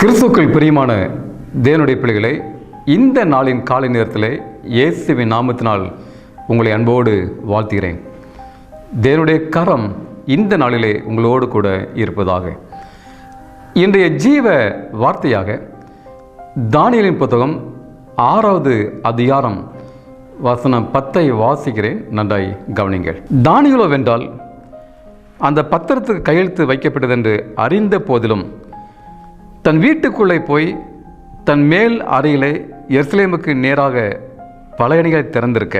கிறிஸ்துக்கள் பிரியமான தேவனுடைய பிள்ளைகளை இந்த நாளின் காலை நேரத்தில் இயேசுவின் நாமத்தினால் உங்களை அன்போடு வாழ்த்துகிறேன். தேவனுடைய கரம் இந்த நாளிலே உங்களோடு கூட இருப்பதாக. இன்றைய ஜீவ வார்த்தையாக தானியலின் புத்தகம் ஆறாவது அதிகாரம் வசனம் பத்தை வாசிக்கிறேன். நன்றாய் கவனிங்கள். தானியலோ வென்றால் அந்த பத்திரத்துக்கு கையெழுத்து வைக்கப்பட்டது என்று அறிந்த போதிலும் தன் வீட்டுக்குள்ளே போய் தன் மேல் அறையிலே எருசலேமுக்கு நேராக பலையணிகள் திறந்திருக்க.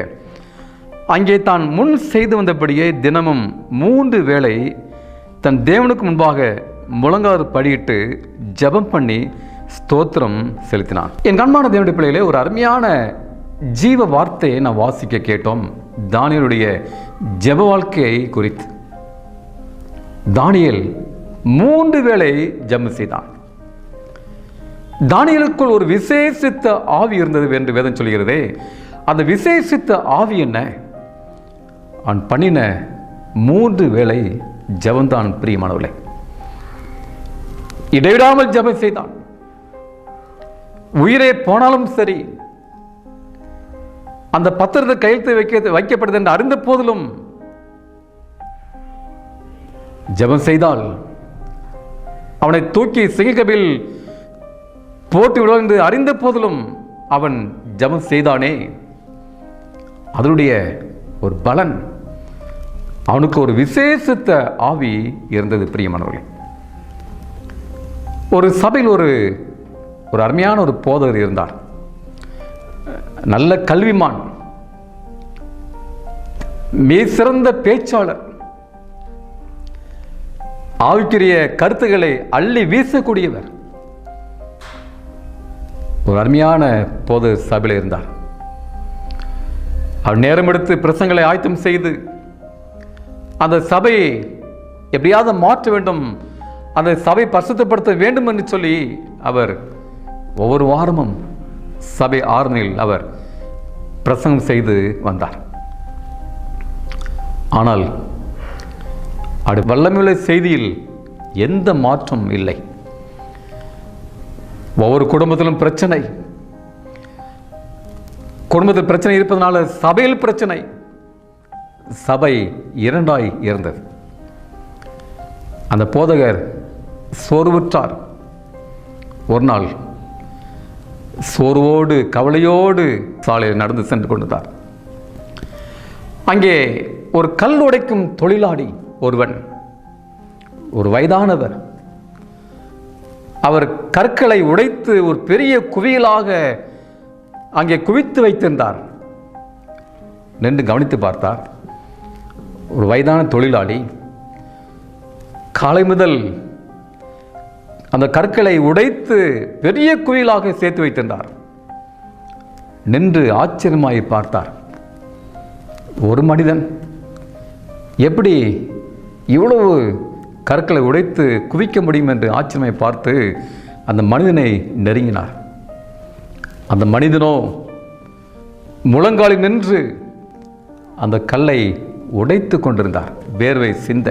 அங்கே தான் முன் செய்து வந்தபடியே தினமும் மூன்று வேளை தன் தேவனுக்கு முன்பாக முழங்காறு படியிட்டு ஜெபம் பண்ணி ஸ்தோத்திரம் செலுத்தினான். என் கண்மான தேவனுடைய பிள்ளைகளே ஒரு அருமையான ஜீவ வார்த்தையை நான் வாசிக்க கேட்டோம். தானியலுடைய ஜெப வாழ்க்கையை குறித்து. தானியல் மூன்று வேளை ஜெபம் செய்தான். தானியலுக்குள் ஒரு விசேஷித்த ஆவி இருந்தது என்று வேதம் சொல்கிறதே. அந்த விசேஷித்த ஆவி என்ன? அவன் பண்ணின மூன்று வேளை ஜெபந்தான் பிரியமானவர்களே. இடைவிடாமல் ஜெபம் செய்தான். உயிரே போனாலும் சரி அந்த பத்திரத்தை கையெழுத்து வைக்க வைக்கப்படுது என்று அறிந்த போதிலும் ஜெபம் செய்தால் அவனை தூக்கி சிங்ககபில் போட்டு விடுவான் என்று அறிந்த போதிலும் அவன் ஜபம் செய்தானே. அதனுடைய ஒரு பலன் அவனுக்கு ஒரு விசேஷத்த ஆவி இருந்தது பிரியமானவர்களே. ஒரு சபையில் ஒரு ஒரு அருமையான ஒரு போதகர் இருந்தார். நல்ல கல்விமான் மிக சிறந்த பேச்சாளர். ஆவிக்குரிய கருத்துக்களை அள்ளி வீசக்கூடியவர். ஒரு அருமையான போது சபையில் இருந்தார். அவர் நேரம் எடுத்து பிரசங்களை ஆயத்தம் செய்து அந்த சபையை எப்படியாவது மாற்ற வேண்டும் அந்த சபை பரிசுத்தப்படுத்த வேண்டும் என்று சொல்லி அவர் ஒவ்வொரு வாரமும் சபை ஆறுனில் அவர் பிரசங்கம் செய்து வந்தார். ஆனால் அப்படி வல்லமையுள்ள செய்தியில் எந்த மாற்றம் இல்லை. ஒவ்வொரு குடும்பத்திலும் பிரச்சனை. குடும்பத்தில் பிரச்சனை இருப்பதனால சபையில் பிரச்சனை. சபை இரண்டாய் இருந்தது. அந்த போதகர் சோர்வுற்றார். ஒரு நாள் சோர்வோடு கவலையோடு சாலையில் நடந்து சென்று கொண்டிருந்தார் அங்கே ஒரு கல் உடைக்கும் தொழிலாளி ஒருவன் ஒரு வயதானவர் அவர் கற்களை உடைத்து ஒரு பெரிய குவியலாக அங்கே குவித்து வைத்திருந்தார். நின்று கவனித்து பார்த்தார். ஒரு வயதான தொழிலாளி காலை முதல் அந்த கற்களை உடைத்து பெரிய குவியலாக சேர்த்து வைத்திருந்தார். நின்று ஆச்சரியமாய் பார்த்தார். ஒரு மனிதன் எப்படி இவ்வளவு கற்களை உடைத்து குவிக்க முடியும் என்று ஆச்சரியமை பார்த்து அந்த மனிதனை நெருங்கினார். அந்த மனிதனோ முழங்காலில் நின்று அந்த கல்லை உடைத்து கொண்டிருந்தார். வேர்வை சிந்த.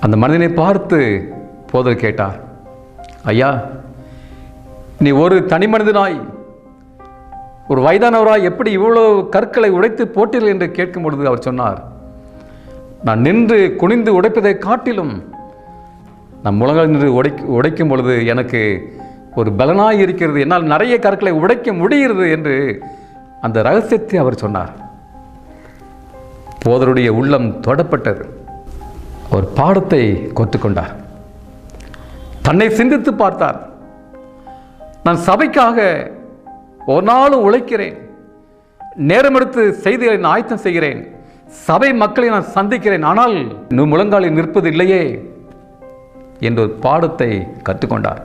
அந்த மனிதனை பார்த்து போதல் கேட்டார். ஐயா நீ ஒரு தனி மனிதனாய் ஒரு வயதானவராய் எப்படி இவ்வளவு கற்களை உடைத்து போட்டீர்கள்? என்று கேட்கும் பொழுது அவர் சொன்னார். நான் நின்று குனிந்து உடைப்பதை காட்டிலும் நான் முழங்கால் நின்று உடை உடைக்கும் பொழுது எனக்கு ஒரு பலனாய் இருக்கிறது. என்னால் நிறைய கற்களை உடைக்க முடிகிறது என்று அந்த ரகசியத்தை அவர் சொன்னார். போதருடைய உள்ளம் தொடப்பட்டது. ஒரு பாடத்தை கொத்துக்கொண்டார். தன்னை சிந்தித்து பார்த்தார். நான் சபைக்காக ஒரு நாளும் உழைக்கிறேன். நேரம் எடுத்து செய்திகளை நான் ஆயத்தம் செய்கிறேன். சபை மக்களை நான் சந்திக்கிறேன் ஆனால் இன்னும் முழங்காலில் நிற்பது இல்லையே என்ற ஒரு பாடத்தை கற்றுக்கொண்டார்.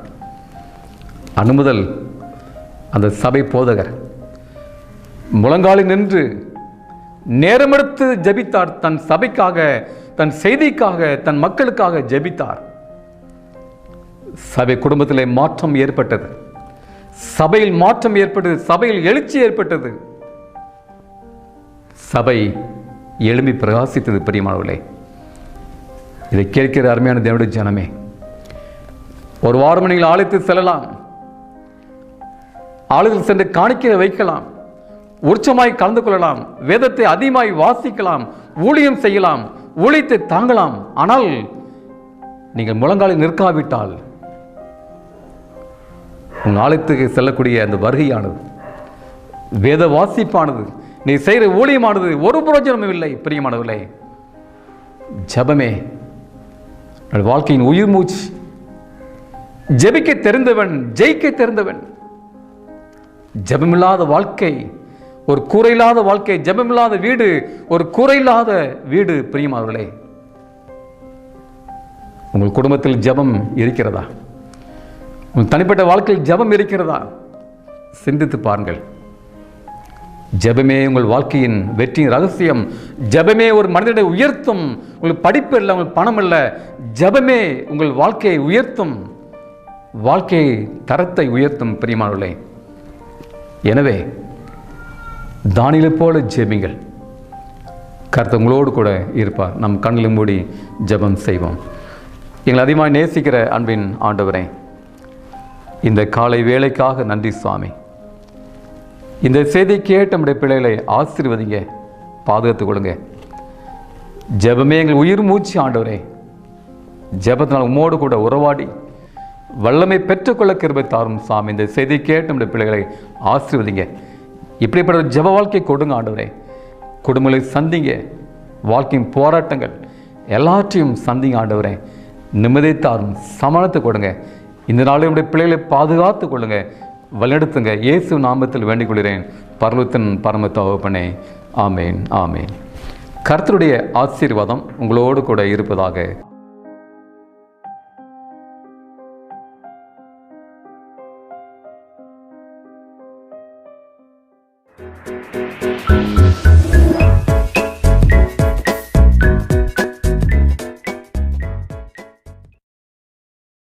அனுமுதல் அந்த சபை போதகர். முழங்காலில் நின்று நேரமெடுத்து ஜெபித்தார் தன் சபைக்காக தன் செய்திக்காக தன் மக்களுக்காக ஜெபித்தார். சபை குடும்பத்திலே மாற்றம் ஏற்பட்டது. சபையில் மாற்றம் ஏற்பட்டது சபையில் எழுச்சி ஏற்பட்டது. சபை எழும்பி பிரகாசித்தது பிரியமானவர்களே. இதை கேட்கிற அருமையான தேவனுடைய ஜனமே ஒரு வாரம் நீங்கள் ஆலயத்தில் செல்லலாம் ஆளுகள் சென்று காணிக்கை வைக்கலாம் உற்சமாய் கலந்து கொள்ளலாம் வேதத்தை அதிகமாய் வாசிக்கலாம் ஊழியம் செய்யலாம் ஊழித்து தாங்கலாம். ஆனால் நீங்கள் முழங்காலில் நிற்காவிட்டால் உங்கள் ஆலயத்துக்கு செல்லக்கூடிய அந்த வருகையானது வேத வாசிப்பானது நீ செய்கிற ஊழியமானது ஒரு புரோஜனமும் இல்லை பிரியமானவில்லை ஜபமே வாழ்க்கையின் உயிர் மூச்சு. ஜெபிக்க தெரிந்தவன் ஜெயிக்க தெரிந்தவன். ஜெபமில்லாத வாழ்க்கை ஒரு கூரையில்லாத வாழ்க்கை ஜெபமில்லாத வீடு ஒரு கூரையில்லாத வீடு பிரியமானவர்களே. உங்கள் குடும்பத்தில் ஜெபம் இருக்கிறதா? உங்கள் தனிப்பட்ட வாழ்க்கையில் ஜெபம் இருக்கிறதா? சிந்தித்து பாருங்கள். ஜெபமே உங்கள் வாழ்க்கையின் வெற்றியின் ரகசியம். ஜெபமே ஒரு மனிதனை உயர்த்தும். உங்களுக்கு படிப்பு இல்லை உங்களுக்கு பணம் இல்லை. ஜெபமே உங்கள் வாழ்க்கையை உயர்த்தும். வாழ்க்கையை தரத்தை உயர்த்தும் பிரியமானவர்களே. எனவே தானியலை போல ஜெபிங்கள். கருத்தவங்களோடு கூட இருப்பார். நம் கண்ணில் மூடி ஜெபம் செய்வோம். எங்களை அதிகமாக நேசிக்கிற அன்பின் ஆண்டவரே இந்த காலை வேலைக்காக நன்றி சுவாமி. இந்த செய்தி கேட்ட நம்முடைய பிள்ளைகளை ஆசீர்வதிங்க பாதுகாத்து கொடுங்க ஜெபமே எங்கள் உயிர் மூச்சு ஆண்டவரே. ஜெபத்தினால் உம்மோடு கூட உறவாடி வல்லமை பெற்றுக்கொள்ள கிருபை தாரும் சாமி. இந்த செய்தி கேட்டு நம்முடைய பிள்ளைகளை ஆசீர்வதிங்க. இப்படிப்பட்ட ஒரு ஜெப வாழ்க்கை கொடுங்க ஆண்டவரே. குடும்பங்களை சந்திங்க. வாழ்க்கையின் போராட்டங்கள் எல்லாற்றையும் சந்திங்க ஆண்டவரே. நிம்மதியை தாரும் சமணத்தை கொடுங்க. இந்த நாளில் நம்முடைய பிள்ளைகளை பாதுகாத்து கொள்ளுங்கள் வழிநடத்துங்க. இயேசு நாமத்தில் வேண்டிக் கொள்கிறேன் பரலத்தின் பரம தகப்பனே ஆமேன் ஆமேன். கர்த்தருடைய ஆசீர்வாதம் உங்களோடு கூட இருப்பதாக.